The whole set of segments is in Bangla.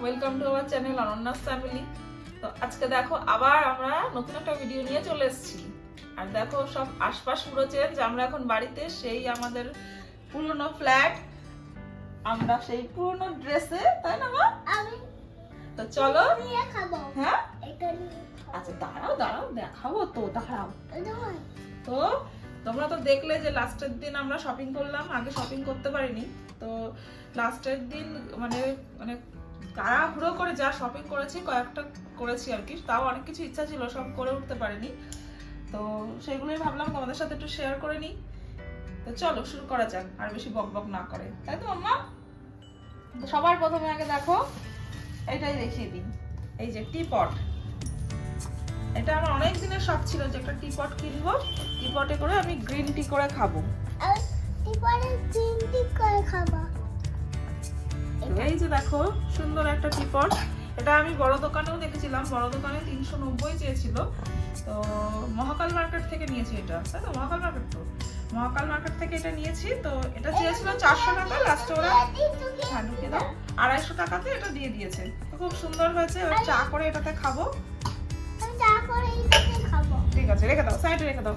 Welcome to our channel Ananyas family তো আজকে দেখো আবার আমরা নতুন একটা ভিডিও নিয়ে চলে এসেছি। আর দেখো সব আশপাশ পুরো চেঞ্জ আমরা এখন বাড়িতে সেই আমাদের পুরনো ফ্ল্যাট আমরা সেই পুরনো ড্রেসে তাই না মা? আমি তো চলো। হ্যাঁ? আচ্ছা দাঁড়াও দাঁড়াও দেখাবো তো দাঁড়াও। তো তোমরা তো দেখলে যে লাস্টের দিন আমরা শপিং করলাম আগে শপিং করতে পারিনি। তো লাস্টের দিন মানে মানে তাড়াহুড়ো করে যা শপিং করেছি, কয়েকটা করেছি আর কি। তাও অনেক কিছু ইচ্ছা ছিল, সব করে উঠতে পারিনি। তো সেগুলোই ভাবলাম তোমাদের সাথে একটু শেয়ার করে নিই। তো চলো, শুরু করা যাক, আর বেশি বক বক না করে। তাই তো, মাম্মা? সবার প্রথমে আগে দেখো, এটাই দেখিয়ে দিই। এই যে টি পট এটা আমার অনেক দিনের শখ ছিল যে একটা টি পট কিনবো। টি পটে করে আমি গ্রিন টি করে খাব। আর এবারে চিংড়ি করে খাব। এই যে দেখো সুন্দর একটা টি পট এটা আমি বড় দোকানেও দেখেছিলাম বড় দোকানে তিনশো নব্বই চেয়েছিল। তো মহাকাল মার্কেট থেকে নিয়েছি এটা তাই তো? মহাকাল মার্কেট তো? মহাকাল মার্কেট থেকে এটা নিয়েছি তো এটা চেয়েছিল চারশো টাকা লাস্টে ওরা হ্যাঁ ঢুকিয়ে দাও। আড়াইশো টাকাতে এটা দিয়ে দিয়েছে। তো খুব সুন্দর হয়েছে এবার চা করে এটাতে খাব। চা করে খাব। ঠিক আছে রেখে দাও সাইডে রেখে দাও।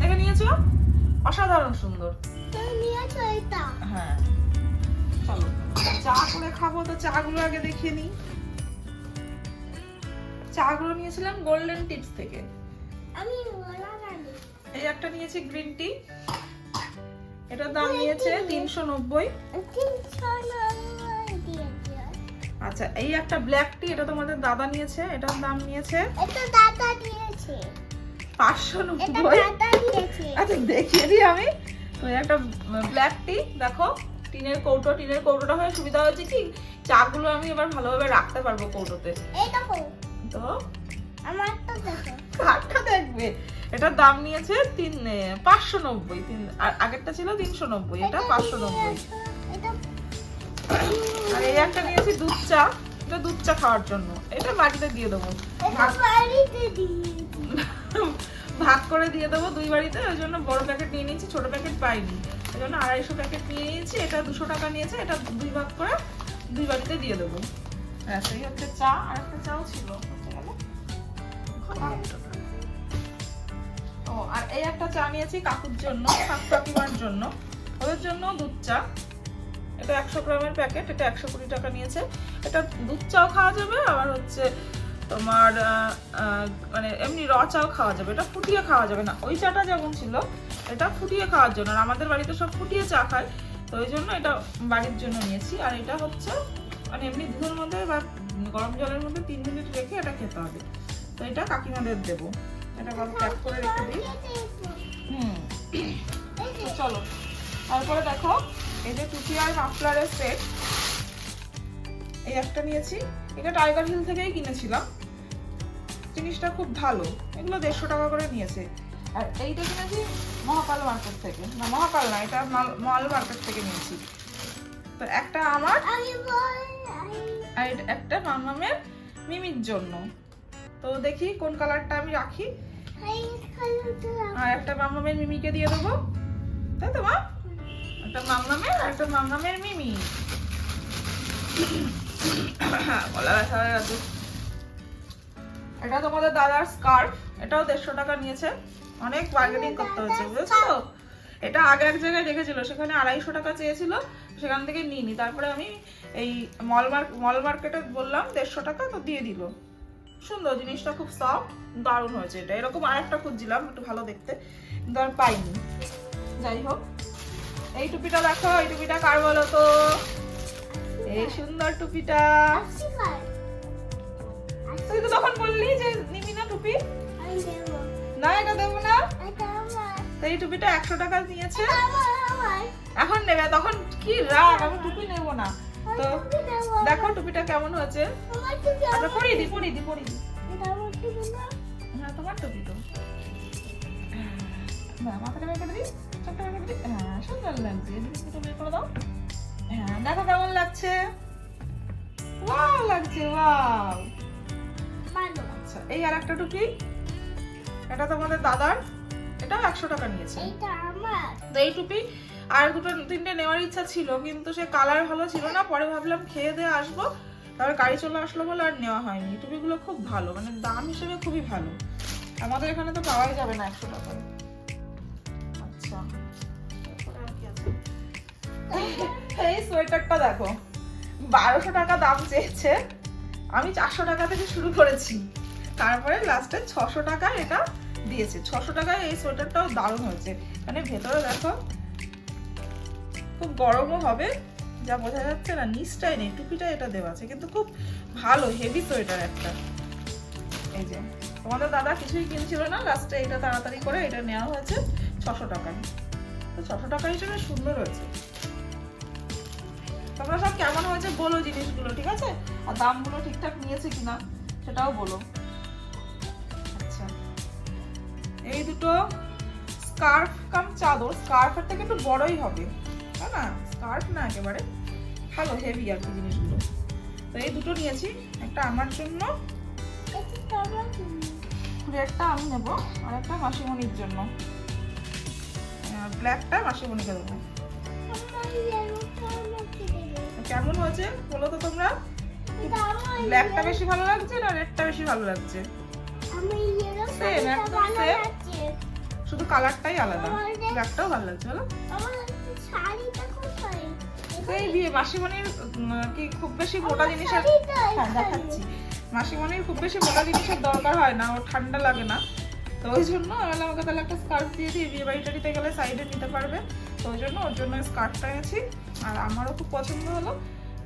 দেখে নিয়েছো? অসাধারণ সুন্দর। হ্যাঁ। খাব তো চা গুলো আগে দেখিয়ে নিই। চা গুলো নিয়েছিলাম গোল্ডেন টিপস থেকে। আমি এই একটা নিয়েছি গ্রিন টি এটার দাম নিয়েছে তিনশো নব্বই। আচ্ছা এই একটা ব্ল্যাক টি এটা তোমাদের দাদা নিয়েছে এটার দাম নিয়েছে এটা দাদা দিয়েছে। পাঁচশো নব্বই। আচ্ছা দেখিয়ে দিই আমি। তো একটা ব্ল্যাক টি দেখো। টিনের কৌটো টিনের কৌটোটা হয়ে সুবিধা হয়েছে কি? চাগুলো আমি এবার ভালোভাবে রাখতে পারব কৌটোতে। তো আমার তো? দেখো। কাঠটা দেখবে? এটার দাম নিয়েছে তিন পাঁচশো নব্বই। তিন আর আগেরটা ছিল তিনশো নব্বই এটা পাঁচশো নব্বই। আর এই একটা নিয়েছি দুধ চা এটা দুধ চা খাওয়ার জন্য। এটা বাড়িতে দিয়ে দেবো। ভাগ করে দিয়ে দেবো দুই বাড়িতে ওই জন্য বড় প্যাকেট নিয়ে নিয়েছি ছোট প্যাকেট পাইনি। জন্য আড়াইশো প্যাকেট নিয়ে নিয়েছি, এটা দুশো টাকা নিয়েছে, এটা দুই ভাগ করে দুই বাড়িতে দিয়ে দেবো। সেই হচ্ছে চা, আর একটা চাও ছিল। ও, আর এই একটা চা নিয়েছি কাকুর জন্য জন্য। ওদের জন্য দুধ চা। এটা একশো গ্রামের প্যাকেট, এটা একশো কুড়ি টাকা নিয়েছে। এটা দুধ চাও খাওয়া যাবে, আবার হচ্ছে তোমার মানে এমনি র চাও খাওয়া যাবে। এটা ফুটিয়ে খাওয়া যাবে না। ওই চাটা যেমন ছিল এটা ফুটিয়ে খাওয়ার জন্য, আর আমাদের বাড়িতে সব ফুটিয়ে চা খায়, তো ওই জন্য এটা বাড়ির জন্য নিয়েছি। আর এটা হচ্ছে মানে এমনি দুধের মধ্যে বা গরম জলের মধ্যে তিন মিনিট রেখে এটা খেতে হবে। তো এটা কাকিমাদের দেবো। এটা ভালো প্যাক করে রেখে দিই। হুম। চলো। তারপরে দেখো, এই যে টুপি আর মাফলারের সেট। এই একটা নিয়েছি। এটা টাইগার হিল থেকেই কিনেছিলাম। জিনিসটা খুব ভালো। এগুলো দেড়শো টাকা করে নিয়েছে। আর এইটা কিনেছি মহাকাল মার্কেট থেকে। না মহাকাল না এটা মাল- মার্কেট থেকে নিয়েছি। তো একটা আমার আর একটা মামামের মিমির জন্য। তো দেখি কোন কালারটা আমি রাখি। আর একটা মামামের মিমিকে দিয়ে দেবো। তাই তো মা? একটা মামামের আর একটা মামামের মিমি। গলা ব্যথা হয়ে গেছে। এটা তোমাদের দাদার স্কার্ফ এটাও দেড়শো টাকা নিয়েছে। অনেক বার্গেনিং করতে হয়েছে বুঝেছ? এটা আগে এক জায়গায় রেখেছিল সেখানে আড়াইশো টাকা চেয়েছিল সেখান থেকে নিইনি। তারপরে আমি এই মল মল মার্কেটে বললাম দেড়শো টাকা তো দিয়ে দিল। সুন্দর জিনিসটা খুব সফট দারুণ হয়েছে এটা। এরকম আরেকটা খুঁজছিলাম একটু ভালো দেখতে কিন্তু আর পাইনি। যাই হোক এই টুপিটা দেখো এই টুপিটা কার বলো তো? এই সুন্দর টুপিটা। তুই তো তখন বললি যে নিবি না টুপি? না এটা দেবো না। এই টুপিটা একশো টাকা নিয়েছে। এখন নেবে তখন কি রাগ আমি টুপি নেব না। তো দেখো টুপিটা কেমন হয়েছে। আচ্ছা পরিয়ে দি পরিয়ে দি পরিয়ে দি। হ্যাঁ তোমার টুপি তো। মাথাটা বের করে দিই চোখটা বের করে দিই হ্যাঁ সুন্দর লাগছে। বের করে দাও। হ্যাঁ দেখো কেমন লাগছে। ওয়াও লাগছে ওয়াও। আচ্ছা এই আর একটা টুপি। এটা তোমাদের দাদার এটাও একশো টাকা নিয়েছে। তো এই টুপি আর দুটো তিনটে নেওয়ার ইচ্ছা ছিল কিন্তু সে কালার ভালো ছিল না পরে ভাবলাম খেয়ে দিয়ে আসব। তারপরে গাড়ি চলে আসলো বলে আর নেওয়া হয়নি। টুপিগুলো খুব ভালো মানে দাম হিসেবে খুবই ভালো। আমাদের এখানে তো পাওয়াই যাবে না একশো টাকায়। আচ্ছা? এই সোয়েটারটা দেখো বারোশো টাকা দাম চেয়েছে। আমি চারশো টাকা থেকে শুরু করেছি। তারপরে লাস্টে ছশো টাকা এটা দিয়েছে। ছশো টাকায় এই সোয়েটারটাও দারুণ হয়েছে। মানে ভেতরে দেখো, খুব গরমও হবে, যা বোঝা যাচ্ছে না, নিচটাই নেই টুপিটা এটা দেওয়া আছে। কিন্তু খুব ভালো হেভি সোয়েটার একটা। এই যে, তোমাদের দাদা কিছুই কিনছিল না লাস্টে এটা তাড়াতাড়ি করে এটা নেওয়া হয়েছে ছশো টাকায়। তো ছশো টাকা হিসেবে সুন্দর হয়েছে তোমরা সব কেমন হয়েছে বলো জিনিসগুলো, ঠিক আছে? আর দামগুলো ঠিকঠাক নিয়েছে কিনা, সেটাও বলো। এই দুটো স্কার্ফ কাম চাদর স্কার্ফের থেকে একটু বড়ই হবে তাই না? স্কার্ফ না একেবারে। ভালো হেভি আর কি জিনিসগুলো। তো এই দুটো নিয়েছি একটা আমার জন্য রেডটা আমি নেব আর একটা মাসিমণির জন্য। ব্ল্যাকটা মাসিমণিকে দেবো। কেমন হয়েছে বলো তো তোমরা? ব্ল্যাকটা বেশি ভালো লাগছে না রেডটা বেশি ভালো লাগছে? শাড়িটা একদম. লাগছে। শুধু কালারটাই আলাদা। ব্ল্যাকটাও ভালো লাগছে বলো। এই বিয়ে মাসিমণির কি খুব বেশি মোটা জিনিসের হ্যাঁ দেখাচ্ছি। মাসিমণির খুব বেশি মোটা জিনিসের দরকার হয় না ওর ঠান্ডা লাগে না। তো ওই জন্য আমি ওকে তাহলে একটা স্কার্ফ দিয়ে দিই বিয়ে বাড়ি টাড়িতে গেলে সাইডে নিতে পারবে। তো ওই জন্য ওর জন্য স্কার্ফটা এনেছি। আর আমারও খুব পছন্দ হলো।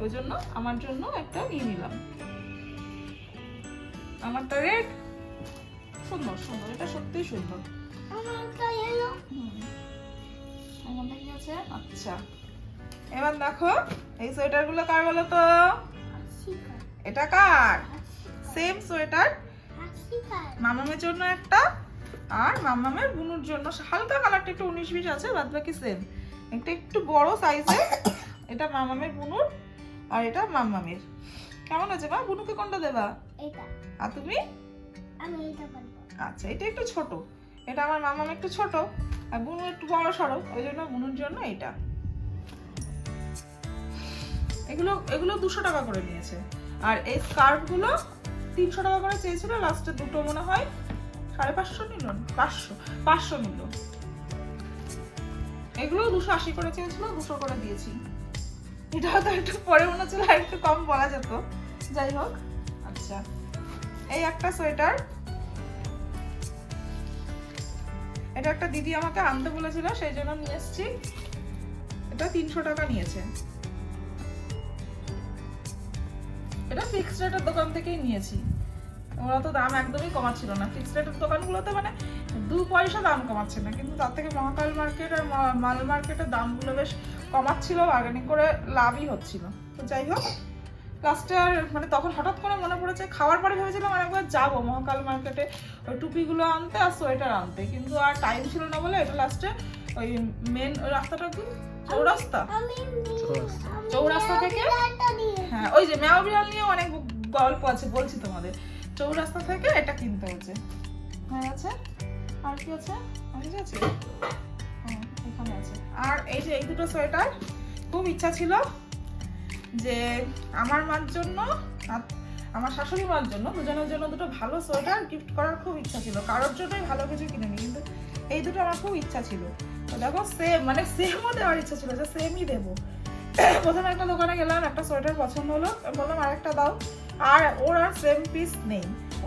ওই জন্য আমার জন্য একটা নিয়ে নিলাম। আমারটা রেড সুন্দর সুন্দর এটা সত্যিই সুন্দর। আচ্ছা। এবার দেখো এই সোয়েটারগুলো কার বলো তো? এটা কার? Same sweater. মামামের জন্য একটা আর মামামের বুনুর জন্য। হালকা কালারটা একটু উনিশ বিশ আছে বাদ বাকি সেম। একটা একটু বড় সাইজের এটা মামামের বুনুর আর এটা মামামের। কেমন আছে মা? বুনুকে কোনটা দেবা? আর তুমি? আচ্ছা এটা একটু ছোট। এটা আমার মামাম একটু ছোট, আর বুনু একটু বড় সড়ো ওই জন্য বুনুর জন্য এটা। এগুলো এগুলো দুশো টাকা করে নিয়েছে। আর এই স্কার্ফগুলো তিনশো টাকা করে চেয়েছিল লাস্টে দুটো মনে হয়, সাড়ে পাঁচশো নিল, পাঁচশো পাঁচশো নিল। এগুলো দুশো আশি করে চেয়েছিল, দুশো করে দিয়েছি। এটা হয়তো একটু পরে মনে হচ্ছিল একটু কম বলা যেত। যাই হোক আচ্ছা। এই একটা সোয়েটার এটা একটা দিদি আমাকে আনতে বলেছিল, সেই জন্য নিয়ে এসেছি। এটা তিনশো টাকা নিয়েছে। এটা ফিক্সড রেটের দোকান থেকেই নিয়েছি। ওরা তো দাম একদমই কমাচ্ছিল না। ফিক্সড রেটের দোকানগুলোতে মানে দু পয়সা দাম কমাচ্ছে না, কিন্তু তার থেকে মহাকাল মার্কেট আর মাল মার্কেটের দামগুলো বেশ কমাচ্ছিল বার্গেনিং করে লাভই হচ্ছিল। তো যাই হোক লাস্টে আর মানে তখন হঠাৎ করে মনে পড়েছে খাওয়ার পরে ভেবেছিলাম আরেকবার যাব মহাকাল মার্কেটে ওই টুপিগুলো আনতে আর সোয়েটার আনতে। কিন্তু আর টাইম ছিল না বলে এটা লাস্টে ওই মেন ওই রাস্তাটা কি? চৌরাস্তা? চৌরাস্তা। থেকে? হ্যাঁ ওই যে ম্যাও বিড়াল নিয়ে অনেক গল্প আছে বলছি তোমাদের। চৌরাস্তা থেকে এটা কিনতে হয়েছে। হয়ে আছে? আর কি আছে? আর কি আছে? হ্যাঁ, এখানে আছে। আর এই যে এই দুটো সোয়েটার খুব ইচ্ছা ছিল যে আমার মার জন্য আমার শাশুড়ি মার জন্য দুজনের জন্য দুটো ভালো সোয়েটার গিফট করার খুব ইচ্ছা ছিল। কারোর জন্যই ভালো কিছু কিনে কিনিনি, কিন্তু এই দুটো আমার খুব ইচ্ছা ছিল। তো দেখো সেম মানে সেমও দেওয়ার ইচ্ছা ছিল যে সেমই দেবো। প্রথমে একটা দোকানে গেলাম, একটা সোয়েটার পছন্দ হলো, বললাম আর একটা দাও। আর ওর আর সেম পিস নেই।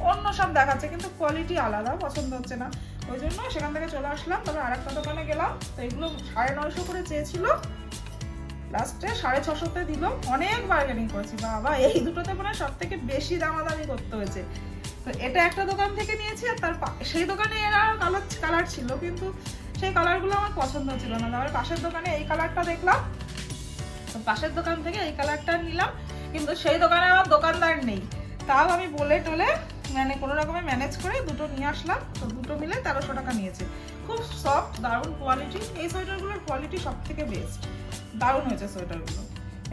অন্য সব দেখাচ্ছে, কিন্তু কোয়ালিটি আলাদা, পছন্দ হচ্ছে না। ওই জন্য সেখান থেকে চলে আসলাম। তবে আরেকটা দোকানে গেলাম। তো এগুলো সাড়ে নয়শো করে চেয়েছিল। লাস্টে সাড়ে ছশোতে দিল। অনেক বার্গেনিং করেছি, বাবা। এই দুটোতে মানে সব থেকে বেশি দামাদামি করতে হয়েছে। তো এটা একটা দোকান থেকে নিয়েছি আর তার সেই দোকানে এরা কালার কালার ছিল, কিন্তু সেই কালারগুলো আমার পছন্দ ছিল না। তারপরে পাশের দোকানে এই কালারটা দেখলাম। তো পাশের দোকান থেকে এই কালারটা নিলাম, কিন্তু সেই দোকানে আমার দোকানদার নেই। তাও আমি বলে টলে মানে কোনো রকমে ম্যানেজ করে দুটো নিয়ে আসলাম। তো দুটো মিলে তেরোশো টাকা নিয়েছে। খুব সফট দারুণ কোয়ালিটি এই সোয়েটারগুলোর কোয়ালিটি সব থেকে বেস্ট দারুণ হয়েছে সোয়েটারগুলো।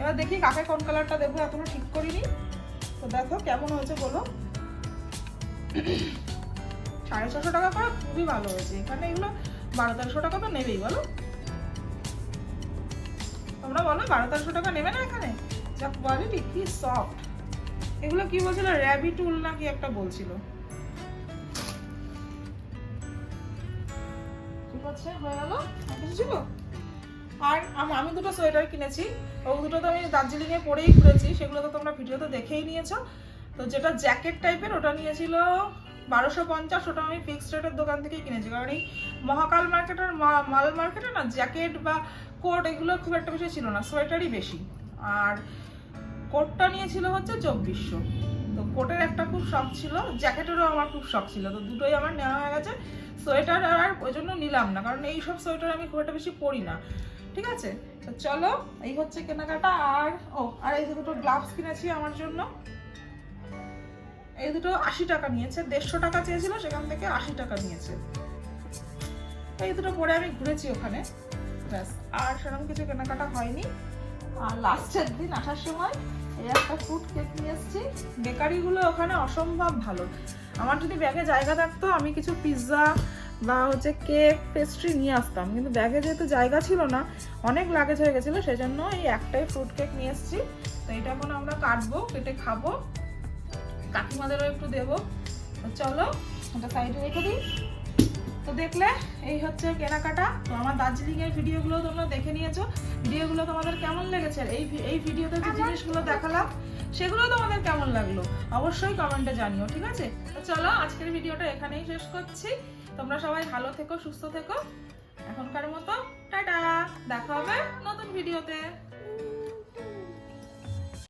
এবার দেখি কাকে কোন কালারটা দেবো, এখনও ঠিক করিনি। তো দেখো কেমন হয়েছে বলো। সাড়ে ছশো টাকা করে খুবই ভালো হয়েছে। এখানে এগুলো বারো তেরোশো টাকা তো নেবেই, বলো। তোমরা বলো বারো তেরোশো টাকা নেবে না এখানে? যা কোয়ালিটি কি সফট এগুলো কি বলছিল? র্যাবিট উল নাকি একটা বলছিল? হয়ে গেল? কিছু ছিল? আর আমি দুটো সোয়েটার কিনেছি। ও দুটো তো আমি দার্জিলিং এ পরেই ঘুরেছি, সেগুলো তো তোমরা ভিডিওতে দেখেই নিয়েছো। তো যেটা জ্যাকেট টাইপের, ওটা নিয়েছিল বারোশো পঞ্চাশ, ওটা আমি ফিক্সড রেটের দোকান থেকেই কিনেছি। কারণ এই মহাকাল মার্কেটের মা- মাল মার্কেটে না, জ্যাকেট বা কোট এগুলো খুব একটা বেশি ছিল না, সোয়েটারই বেশি। আর কোটটা নিয়েছিল হচ্ছে চব্বিশশো। তো কোটের একটা খুব শখ ছিল, জ্যাকেটেরও আমার খুব শখ ছিল। তো দুটোই আমার নেওয়া হয়ে গেছে। সোয়েটার আর ওই জন্য নিলাম না, কারণ এই সব সোয়েটার আমি খুব একটা বেশি পরি না। ঠিক আছে? তো চলো, এই হচ্ছে কেনাকাটা আর, ও, আর এই দুটো গ্লাভস কিনেছি আমার জন্য। এই দুটো আশি টাকা নিয়েছে, দেড়শো টাকা চেয়েছিল, সেখান থেকে আশি টাকা নিয়েছে। এই দুটো পরে আমি ঘুরেছি ওখানে। ব্যাস, আর সেরকম কিছু কেনাকাটা হয়নি। আর লাস্টের দিন আসার সময় এই একটা ফুড কেক নিয়ে এসেছি। বেকারিগুলো ওখানে অসম্ভব ভালো। আমার যদি ব্যাগে জায়গা থাকতো, আমি কিছু পিৎজা বা হচ্ছে কেক পেস্ট্রি নিয়ে আসতাম। কিন্তু ব্যাগে যেহেতু জায়গা ছিল না অনেক লাগেজ হয়ে গেছিল সেই জন্য এই একটাই ফ্রুট কেক নিয়ে এসেছি। তো এটা এখন আমরা কাটবো কেটে খাব। কাকিমাদেরও একটু দেবো। তো চলো ওটা সাইডে রেখে দিই। তো দেখলে এই হচ্ছে কেনাকাটা। তো আমার দার্জিলিং এর ভিডিওগুলো তোমরা দেখে নিয়েছো। ভিডিওগুলো তোমাদের কেমন লেগেছে? এই এই ভিডিওতে যে জিনিসগুলো দেখালাম সেগুলো তোমাদের কেমন লাগল? অবশ্যই কমেন্টে জানিও ঠিক আছে? তো চলো আজকের ভিডিওটা এখানেই শেষ করছি। তোমরা সবাই ভালো থেকো সুস্থ থেকো। এখনকার মতো টাটা। দেখা হবে নতুন ভিডিওতে